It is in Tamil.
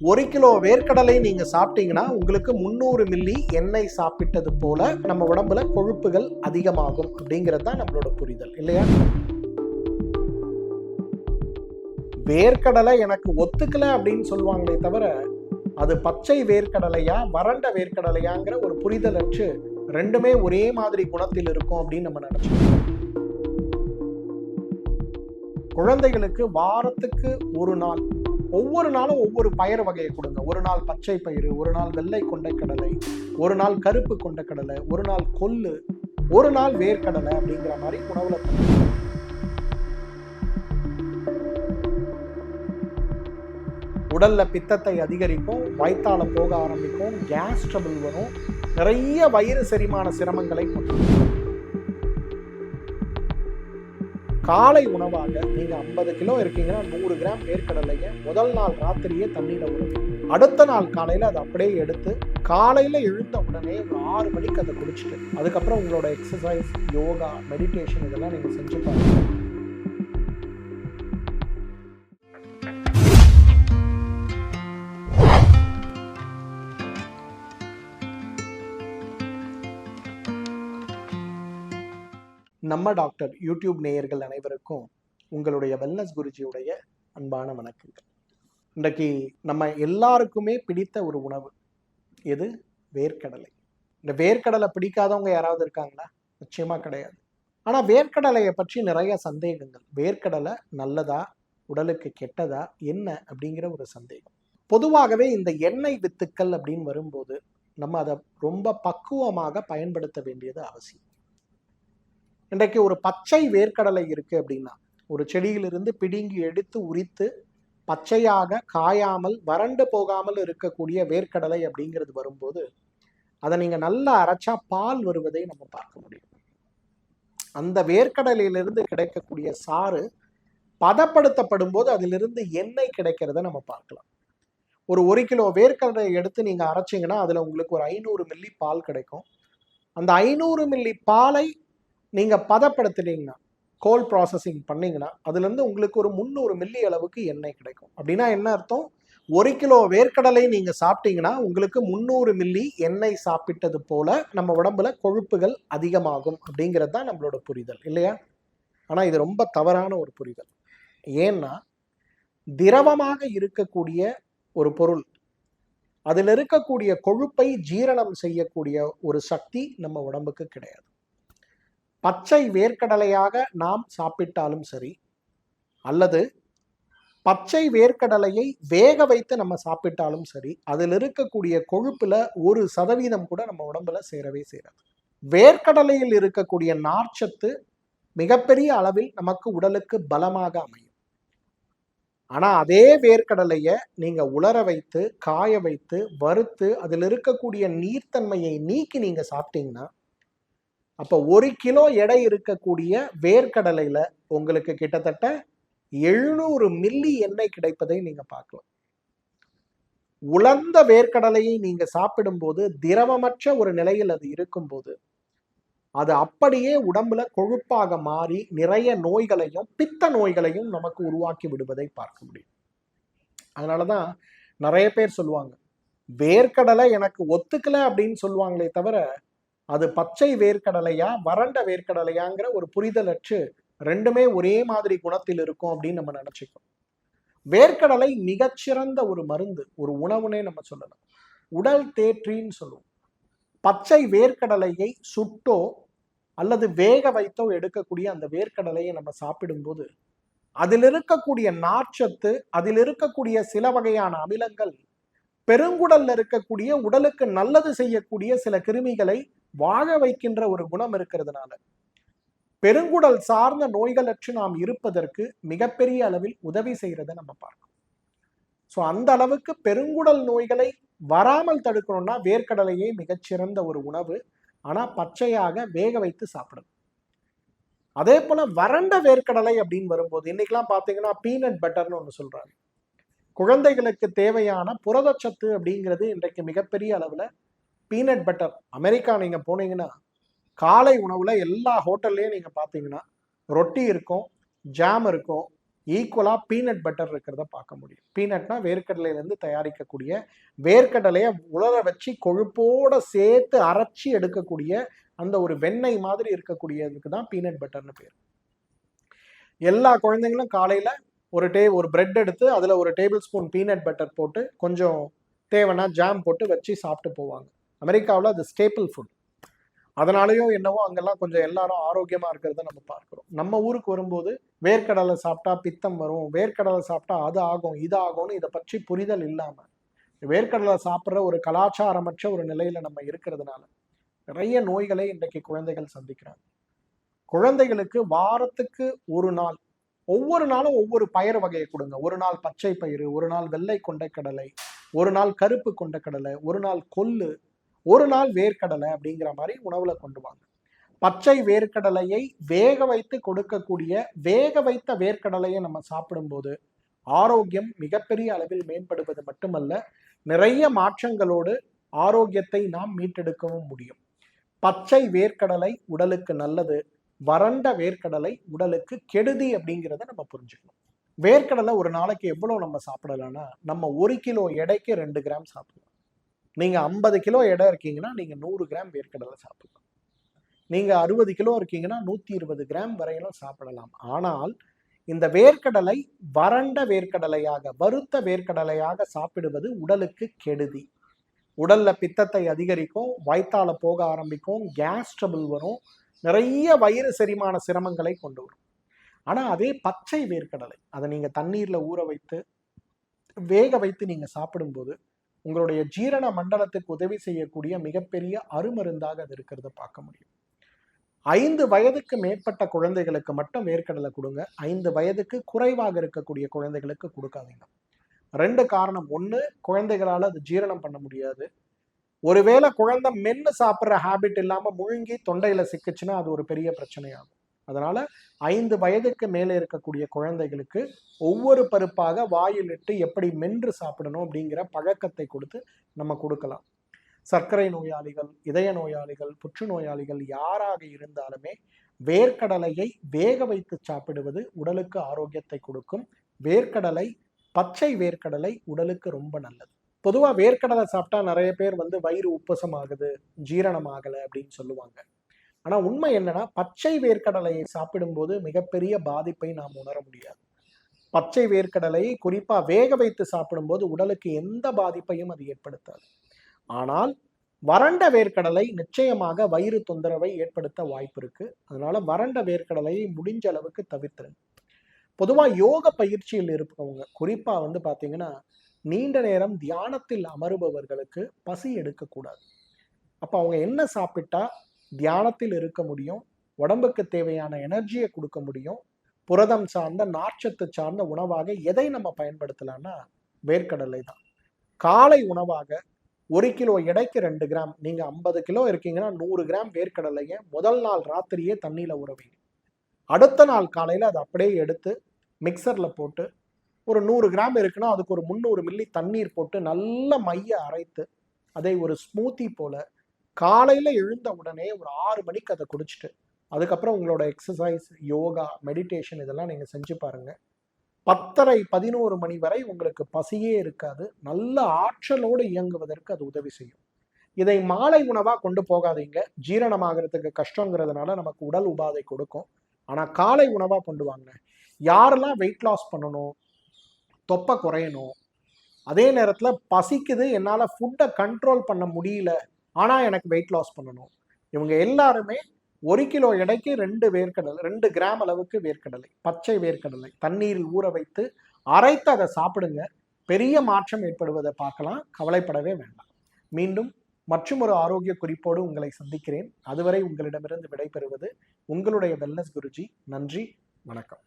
ஒரு கிலோ வேர்க்கடலை நீங்க சாப்பிட்டீங்கன்னா உங்களுக்கு முந்நூறு மில்லி எண்ணெய் சாப்பிட்டது போல நம்ம உடம்புல கொழுப்புகள் அதிகமாகும் அப்படிங்கிறது தான் நம்மளோட புரிதல் இல்லையா? வேர்க்கடலை எனக்கு ஒத்துக்கல அப்படின்னு சொல்லுவாங்களே தவிர அது பச்சை வேர்க்கடலையா வறண்ட வேர்க்கடலையாங்கிற ஒரு புரிதல் அற்று ரெண்டுமே ஒரே மாதிரி குணத்தில் இருக்கும் அப்படின்னு நம்ம நினைச்சோம் குழந்தைகளுக்கு வாரத்துக்கு ஒரு நாள் ஒவ்வொரு நாளும் ஒவ்வொரு பயிர் வகையை கொடுங்க. ஒரு நாள் பச்சை பயிறு ஒரு நாள் வெள்ளை கொண்டைக்கடலை ஒரு நாள் கருப்பு கொண்டைக்கடலை ஒரு நாள் கொல்லு ஒரு நாள் வேர்க்கடலை அப்படிங்கிற மாதிரி உணவுல உடல்ல பித்தத்தை அதிகரிக்கும் வயிற்றால போக ஆரம்பிக்கும் கேஸ் ட்ரபிள் வரும். நிறைய வயிறு செரிமான சிரமங்களை கொண்டு காலை உணவாக நீங்க ஐம்பது கிலோ இருக்கீங்கன்னா நூறு கிராம் வேர்க்கடலையை முதல் நாள் ராத்திரியே தண்ணியில உணவு அடுத்த நாள் காலையில அதை அப்படியே எடுத்து காலையில எழுந்த உடனே ஒரு ஆறு மணிக்கு அதை குடிச்சிட்டு அதுக்கப்புறம் உங்களோட எக்ஸசைஸ் யோகா மெடிடேஷன் இதெல்லாம் நீங்க செஞ்சு பாருங்க. நம்ம டாக்டர் யூடியூப் நேயர்கள் அனைவருக்கும் உங்களுடைய வெல்னஸ் குருஜியுடைய அன்பான வணக்கங்கள். இன்றைக்கு நம்ம எல்லாருக்குமே பிடித்த ஒரு உணவு எது? வேர்க்கடலை. இந்த வேர்க்கடலை பிடிக்காதவங்க யாராவது இருக்காங்களா? நிச்சயமாக கிடையாது. ஆனால் வேர்க்கடலையை பற்றி நிறைய சந்தேகங்கள். வேர்க்கடலை நல்லதா? உடலுக்கு கெட்டதா? என்ன? அப்படிங்கிற ஒரு சந்தேகம். பொதுவாகவே இந்த எண்ணெய் வித்துக்கள் அப்படின்னு வரும்போது நம்ம அதை ரொம்ப பக்குவமாக பயன்படுத்த வேண்டியது அவசியம். இன்றைக்கு ஒரு பச்சை வேர்க்கடலை இருக்கு அப்படின்னா ஒரு செடியிலிருந்து பிடுங்கி எடுத்து உரித்து பச்சையாக காயாமல் வறண்டு போகாமல் இருக்கக்கூடிய வேர்க்கடலை அப்படிங்கிறது வரும்போது அதை நீங்க நல்லா அரைச்சா பால் வருவதை நம்ம பார்க்க முடியும். அந்த வேர்க்கடலையிலிருந்து கிடைக்கக்கூடிய சாறு பதப்படுத்தப்படும் போது அதிலிருந்து எண்ணெய் கிடைக்கிறத நம்ம பார்க்கலாம். ஒரு ஒரு கிலோ வேர்க்கடலை எடுத்து நீங்க அரைச்சீங்கன்னா அதுல உங்களுக்கு ஒரு ஐநூறு மில்லி பால் கிடைக்கும். அந்த ஐநூறு மில்லி பாலை நீங்கள் பதப்படுத்துனீங்கன்னா கோல் ப்ராசஸிங் பண்ணீங்கன்னா அதுலேருந்து உங்களுக்கு ஒரு முந்நூறு மில்லி அளவுக்கு எண்ணெய் கிடைக்கும். அப்படின்னா என்ன அர்த்தம்? ஒரு கிலோ வேர்க்கடலை நீங்கள் சாப்பிட்டீங்கன்னா உங்களுக்கு முந்நூறு மில்லி எண்ணெய் சாப்பிட்டது போல நம்ம உடம்புல கொழுப்புகள் அதிகமாகும் அப்படிங்கிறது தான் நம்மளோட புரிதல் இல்லையா? ஆனால் இது ரொம்ப தவறான ஒரு புரிதல். ஏன்னா திரவமாக இருக்கக்கூடிய ஒரு பொருள் அதில் இருக்கக்கூடிய கொழுப்பை ஜீரணம் செய்யக்கூடிய ஒரு சக்தி நம்ம உடம்புக்கு கிடையாது. பச்சை வேர்க்கடலையாக நாம் சாப்பிட்டாலும் சரி அல்லது பச்சை வேர்க்கடலையை வேக வைத்து நம்ம சாப்பிட்டாலும் சரி அதில் இருக்கக்கூடிய கொழுப்புல ஒரு சதவீதம் கூட நம்ம உடம்புல சேரவே சேராது. வேர்க்கடலையில் இருக்கக்கூடிய நார்ச்சத்து மிகப்பெரிய அளவில் நமக்கு உடலுக்கு பலமாக அமையும். ஆனா அதே வேர்க்கடலைய நீங்க உலர வைத்து காய வைத்து வறுத்து அதில் இருக்கக்கூடிய நீர்த்தன்மையை நீக்கி நீங்க சாப்பிட்டீங்கன்னா அப்போ ஒரு கிலோ எடை இருக்கக்கூடிய வேர்க்கடலையில உங்களுக்கு கிட்டத்தட்ட எழுநூறு மில்லி எண்ணெய் கிடைப்பதை நீங்க பார்க்கலாம். உலர்ந்த வேர்க்கடலையை நீங்க சாப்பிடும்போது திரவமற்ற ஒரு நிலையில் அது இருக்கும்போது அது அப்படியே உடம்புல கொழுப்பாக மாறி நிறைய நோய்களையும் பித்த நோய்களையும் நமக்கு உருவாக்கி விடுவதை பார்க்க முடியும். அதனாலதான் நிறைய பேர் சொல்லுவாங்க வேர்க்கடலை எனக்கு ஒத்துக்கல அப்படின்னு சொல்லுவாங்களே தவிர அது பச்சை வேர்க்கடலையா வறண்ட வேர்க்கடலையாங்கிற ஒரு புரிதல் அற்று ரெண்டுமே ஒரே மாதிரி குணத்தில் இருக்கும் அப்படின்னு நம்ம நினைச்சுக்கோம் வேர்க்கடலை மிகச்சிறந்த ஒரு மருந்து ஒரு உணவுனே நம்ம சொல்லலாம். உடல் தேற்றின்னு சொல்லுவோம். பச்சை வேர்க்கடலையை சுட்டோ அல்லது வேக வைத்தோ எடுக்கக்கூடிய அந்த வேர்க்கடலையை நம்ம சாப்பிடும்போது அதில் இருக்கக்கூடிய நார்ச்சத்து அதில் இருக்கக்கூடிய சில வகையான அமிலங்கள் பெருங்குடல்ல இருக்கக்கூடிய உடலுக்கு நல்லது செய்யக்கூடிய சில கிருமிகளை வாழ வைக்கின்ற ஒரு குணம் இருக்கிறதுனால. பெருங்குடல் சார்ந்த நோய்களற்று நாம் இருப்பதற்கு மிகப்பெரிய அளவில் உதவி செய்யறதை நம்ம பார்க்கணும். ஸோ அந்த அளவுக்கு பெருங்குடல் நோய்களை வராமல் தடுக்கணும்னா வேர்க்கடலையே மிகச்சிறந்த ஒரு உணவு. ஆனா பச்சையாக வேக வைத்து சாப்பிடணும். அதே போல வறண்ட வேர்க்கடலை அப்படின்னு வரும்போது இன்னைக்கெல்லாம் பார்த்தீங்கன்னா பீனட் பட்டர்னு ஒன்று சொல்றாங்க. குழந்தைகளுக்கு தேவையான புரதச்சத்து அப்படிங்கிறது இன்றைக்கு மிகப்பெரிய அளவுல பீனட் பட்டர் அமெரிக்கா நீங்கள் போனீங்கன்னா காலை உணவில் எல்லா ஹோட்டல்லையும் நீங்கள் பார்த்தீங்கன்னா ரொட்டி இருக்கும் ஜாம் இருக்கும் ஈக்குவலாக பீனட் பட்டர் இருக்கிறத பார்க்க முடியும். பீனட்னா வேர்க்கடலையிலேருந்து தயாரிக்கக்கூடிய வேர்க்கடலையை உலர வச்சு கொழுப்போட சேர்த்து அரைச்சி எடுக்கக்கூடிய அந்த ஒரு வெண்ணெய் மாதிரி இருக்கக்கூடியதுக்கு தான் பீனட் பட்டர்னு பேர். எல்லா குழந்தைங்களும் காலையில் ஒரு டே ஒரு பிரெட் எடுத்து அதில் ஒரு டேபிள் ஸ்பூன் பீனட் பட்டர் போட்டு கொஞ்சம் தேவைன்னா ஜாம் போட்டு வச்சு சாப்பிட்டு போவாங்க. அமெரிக்காவில் அது ஸ்டேபிள் ஃபுட் அதனாலேயோ என்னவோ அங்கெல்லாம் கொஞ்சம் எல்லாரும் ஆரோக்கியமாக இருக்கிறத நம்ம பார்க்குறோம். நம்ம ஊருக்கு வரும்போது வேர்க்கடலை சாப்பிட்டா பித்தம் வரும் வேர்க்கடலை சாப்பிட்டா அது ஆகும் இது ஆகும்னு இதை பற்றி புரிதல் இல்லாமல் வேர்க்கடலை சாப்பிட்ற ஒரு கலாச்சாரமற்ற ஒரு நிலையில் நம்ம இருக்கிறதுனால நிறைய நோய்களை இன்றைக்கு குழந்தைகள் சந்திக்கிறாங்க. குழந்தைகளுக்கு வாரத்துக்கு ஒரு நாள் ஒவ்வொரு நாளும் ஒவ்வொரு பயிர் வகையை கொடுங்க. ஒரு நாள் பச்சை பயிறு ஒரு நாள் வெள்ளை கொண்டைக்கடலை ஒரு நாள் கருப்பு கொண்டைக்கடலை ஒரு நாள் கொள்ளு ஒரு நாள் வேர்க்கடலை அப்படிங்கிற மாதிரி உணவுல கொண்டு வாங்க. பச்சை வேர்க்கடலையை வேக வைத்து கொடுக்கக்கூடிய வேக வைத்த வேர்க்கடலையை நம்ம சாப்பிடும்போது ஆரோக்கியம் மிகப்பெரிய அளவில் மேம்படுவது மட்டுமல்ல நிறைய மாற்றங்களோடு ஆரோக்கியத்தை நாம் மீட்டெடுக்கவும் முடியும். பச்சை வேர்க்கடலை உடலுக்கு நல்லது வறண்ட வேர்க்கடலை உடலுக்கு கெடுதி அப்படிங்கிறத நம்ம புரிஞ்சுக்கணும். வேர்க்கடலை ஒரு நாளைக்கு எவ்வளோ நம்ம சாப்பிடலாம்னா நம்ம ஒரு கிலோ எடைக்கு ரெண்டு கிராம் சாப்பிடலாம் நீங்க ஐம்பது கிலோ எடை இருக்கீங்கன்னா நீங்க நூறு கிராம் வேர்க்கடலை சாப்பிடலாம். நீங்க அறுபது கிலோ இருக்கீங்கன்னா நூத்தி இருபது கிராம் வரையிலும் சாப்பிடலாம். ஆனால் இந்த வேர்க்கடலை வறண்ட வேர்க்கடலையாக வறுத்த வேர்க்கடலையாக சாப்பிடுவது உடலுக்கு கெடுதி. உடல்ல பித்தத்தை அதிகரிக்கும் வயிற்றால போக ஆரம்பிக்கும் கேஸ் ட்ரபிள் வரும் நிறைய வயிறு செரிமான சிரமங்களை கொண்டு வரும். ஆனால் அதே பச்சை வேர்க்கடலை அதை நீங்கள் தண்ணீரில் ஊற வைத்து வேக வைத்து நீங்கள் சாப்பிடும்போது உங்களுடைய ஜீரண மண்டலத்துக்கு உதவி செய்யக்கூடிய மிகப்பெரிய அருமருந்தாக அது இருக்கிறத பார்க்க முடியும். ஐந்து வயதுக்கு மேற்பட்ட குழந்தைகளுக்கு மட்டும் வேர்க்கடலை கொடுங்க. ஐந்து வயதுக்கு குறைவாக இருக்கக்கூடிய குழந்தைகளுக்கு கொடுக்காதீங்க. ரெண்டு காரணம். ஒன்று குழந்தைகளால் அது ஜீரணம் பண்ண முடியாது. ஒருவேளை குழந்தை மென்னு சாப்பிட்ற ஹேபிட் இல்லாமல் முழுங்கி தொண்டையில் சிக்கிச்சுன்னா அது ஒரு பெரிய பிரச்சனையாகும். அதனால ஐந்து வயதுக்கு மேலே இருக்கக்கூடிய குழந்தைகளுக்கு ஒவ்வொரு பருப்பாக வாயில் இட்டு எப்படி மென்று சாப்பிடணும் அப்படிங்கிற பழக்கத்தை கொடுத்து நம்ம கொடுக்கலாம். சர்க்கரை நோயாளிகள் இதய நோயாளிகள் புற்றுநோயாளிகள் யாராக இருந்தாலுமே வேர்க்கடலையை வேக வைத்து சாப்பிடுவது உடலுக்கு ஆரோக்கியத்தை கொடுக்கும். வேர்க்கடலை பச்சை வேர்க்கடலை உடலுக்கு ரொம்ப நல்லது. பொதுவாக வேர்க்கடலை சாப்பிட்டா நிறைய பேர் வந்து வயிறு உப்பசம் ஆகுது ஜீரணம் ஆகலை அப்படின்னு சொல்லுவாங்க. ஆனா உண்மை என்னன்னா பச்சை வேர்க்கடலையை சாப்பிடும்போது மிகப்பெரிய பாதிப்பை நாம் உணர முடியாது. பச்சை வேர்க்கடலை குறிப்பா வேக வைத்து சாப்பிடும்போது உடலுக்கு எந்த பாதிப்பையும் அது ஏற்படுத்தாது. ஆனால் வறண்ட வேர்க்கடலை நிச்சயமாக வயிறு தொந்தரவை ஏற்படுத்த வாய்ப்பு இருக்கு. அதனால வறண்ட வேர்க்கடலையை முடிஞ்ச அளவுக்கு தவிர்த்துருங்க. பொதுவா யோக பயிற்சியில் இருப்பவங்க குறிப்பா வந்து பாத்தீங்கன்னா நீண்ட நேரம் தியானத்தில் அமருபவர்களுக்கு பசி எடுக்கக்கூடாது. அப்ப அவங்க என்ன சாப்பிட்டா தியானத்தில் இருக்க முடியும் உடம்புக்கு தேவையான எனர்ஜியை கொடுக்க முடியும் புரதம் சார்ந்த நார்ச்சத்து சார்ந்த உணவாக எதை நம்ம பயன்படுத்தலாம்னா வேர்க்கடலை தான். காலை உணவாக ஒரு கிலோ எடைக்கு ரெண்டு கிராம் நீங்க ஐம்பது கிலோ இருக்கீங்கன்னா நூறு கிராம் வேர்க்கடலையை முதல் நாள் ராத்திரியே தண்ணியில உறவீங்க அடுத்த நாள் காலையில அதை அப்படியே எடுத்து மிக்சர்ல போட்டு ஒரு நூறு கிராம் இருக்குன்னா அதுக்கு ஒரு முந்நூறு மில்லி தண்ணீர் போட்டு நல்ல மைய அரைத்து அதை ஒரு ஸ்மூத்தி போல காலையில் எழுந்த உடனே ஒரு ஆறு மணிக்கு அதை குடிச்சிட்டு அதுக்கப்புறம் உங்களோட எக்ஸசைஸ் யோகா மெடிடேஷன் இதெல்லாம் நீங்கள் செஞ்சு பாருங்கள் பத்தரை பதினோரு மணி வரை உங்களுக்கு பசியே இருக்காது. நல்ல ஆற்றலோடு இயங்குவதற்கு அது உதவி செய்யும். இதை மாலை உணவாக கொண்டு போகாதீங்க. ஜீரணமாகறதுக்கு கஷ்டங்கிறதுனால நமக்கு உடல் உபாதை கொடுக்கும். ஆனால் காலை உணவாக கொண்டு வாங்க. யாரெல்லாம் வெயிட் லாஸ் பண்ணணும் தொப்பை குறையணும் அதே நேரத்தில் பசிக்குது என்னால் ஃபுட்டை கண்ட்ரோல் பண்ண முடியல ஆனா எனக்கு வெயிட் லாஸ் பண்ணணும். இவங்க எல்லாருமே ஒரு கிலோ எடைக்கு ரெண்டு வேர்க்கடலை ரெண்டு கிராம் அளவுக்கு வேர்க்கடலை பச்சை வேர்க்கடலை தண்ணீரில் ஊற வைத்து அரைத்து அதை சாப்பிடுங்க. பெரிய மாற்றம் ஏற்படுவதை பார்க்கலாம். கவலைப்படவே வேண்டாம். மீண்டும் மற்றும் ஒரு ஆரோக்கிய குறிப்போடு உங்களை சந்திக்கிறேன். அதுவரை உங்களிடமிருந்து விடைபெறுவது உங்களுடைய வெல்னஸ் குருஜி. நன்றி வணக்கம்.